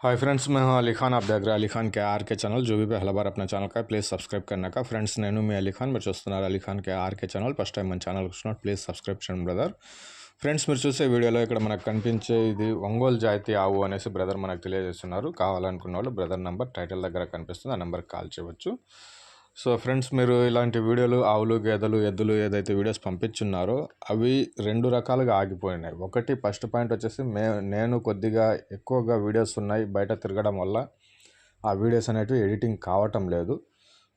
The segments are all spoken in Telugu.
हाय फ्रेंड्स मैं हूं अली खान आप देख रहे हैं अली खान के आर के ఛానల్ जो भी पहला बार अपना ఛానల్ का ప్లీజ్ సబ్స్క్రైబ్ करने का ఫ్రెండ్స్ నేను మీ అలీ ఖాన్ మీరు చూస్తున్నారు Ali Khan K RK channel first time మన ఛానల్ చూస్తున్నారు ప్లీజ్ సబ్స్క్రైబ్ చేయండి బ్రదర్ ఫ్రెండ్స్ మీరు చూసే వీడియోలో ఇక్కడ మనకు కనిపించే ఇది ఒంగోలు జాతి ఆవు అనేసి బ్రదర్ మనకు తెలియజేస్తున్నారు కావాలనుకున్న వాళ్ళు బ్రదర్ నెంబర్ టైటిల్ దగ్గర కనిపిస్తుంది ఆ నెంబర్కి కాల్ చేయవచ్చు సో ఫ్రెండ్స్ మీరు ఇలాంటి వీడియోలు ఆవులు గేదెలు ఎద్దులు ఏదైతే వీడియోస్ పంపించున్నారో అవి రెండు రకాలుగా ఆగిపోయినాయి. ఒకటి ఫస్ట్ పాయింట్ వచ్చేసి మే నేను కొద్దిగా ఎక్కువగా వీడియోస్ ఉన్నాయి బయట తిరగడం వల్ల ఆ వీడియోస్ అనేటివి ఎడిటింగ్ కావటం లేదు.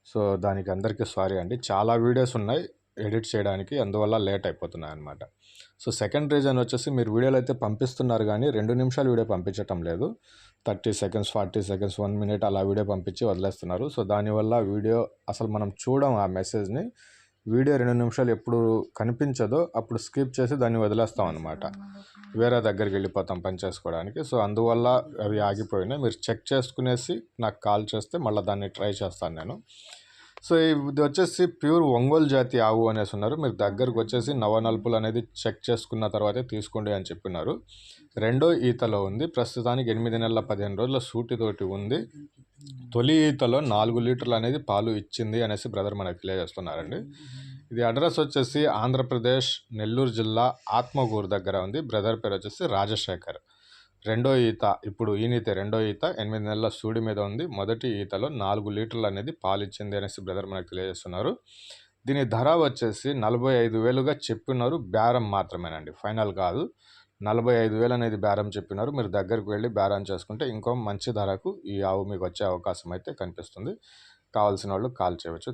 సో దానికి అందరికీ సారీ అండి. చాలా వీడియోస్ ఉన్నాయి. ఎడిట్ చేయడానికి అందువల్ల లేట్ అయిపోతున్నాయి అనమాట సో సెకండ్ రీజన్ వచ్చేసి మీరు వీడియోలు అయితే పంపిస్తున్నారు కానీ రెండు నిమిషాలు వీడియో పంపించటం లేదు. Thirty seconds forty seconds one minute అలా వీడియో పంపించి వదిలేస్తున్నారు. సో దానివల్ల వీడియో అసలు మనం చూడం ఆ మెసేజ్ని. వీడియో రెండు నిమిషాలు ఎప్పుడు కనిపించదో అప్పుడు స్కిప్ చేసి దాన్ని వదిలేస్తాం అనమాట వేరే దగ్గరికి వెళ్ళిపోతాం పని చేసుకోవడానికి. సో అందువల్ల అవి ఆగిపోయినాయి. మీరు చెక్ చేసుకునేసి నాకు కాల్ చేస్తే మళ్ళీ దాన్ని ట్రై చేస్తాను నేను. సో ఇది వచ్చేసి ప్యూర్ ఒంగోలు జాతి ఆవు అనేసి ఉన్నారు. మీరు దగ్గరకు వచ్చేసి నవనల్పులు అనేది చెక్ చేసుకున్న తర్వాతే తీసుకోండి అని చెప్పినారు. రెండో ఈతలో ఉంది. ప్రస్తుతానికి ఎనిమిది నెలల పదిహేను రోజుల సూటితోటి ఉంది. తొలి ఈతలో నాలుగు లీటర్లు అనేది పాలు ఇచ్చింది అనేసి బ్రదర్ మనకు తెలియజేస్తున్నారండి. ఇది అడ్రస్ వచ్చేసి ఆంధ్రప్రదేశ్ నెల్లూరు జిల్లా ఆత్మగూరు దగ్గర ఉంది. బ్రదర్ పేరు వచ్చేసి రాజశేఖర్. రెండో ఈత ఇప్పుడు ఈనీత రెండో ఈత ఎనిమిది నెలల సూడి మీద ఉంది. మొదటి ఈతలో నాలుగు లీటర్లు అనేది పాలిచ్చింది అనేసి బ్రదర్ మనకు తెలియజేస్తున్నారు. దీని ధర వచ్చేసి నలభై ఐదు వేలుగా చెప్పినారు బేరం మాత్రమేనండి. ఫైనల్ కాదు. నలభై ఐదు వేలు అనేది బేరం చెప్పినారు. మీరు దగ్గరికి వెళ్ళి బేరం చేసుకుంటే ఇంకో మంచి ధరకు ఈ ఆవు మీకు వచ్చే అవకాశం అయితే కనిపిస్తుంది. కావాల్సిన వాళ్ళు కాల్ చేయవచ్చు.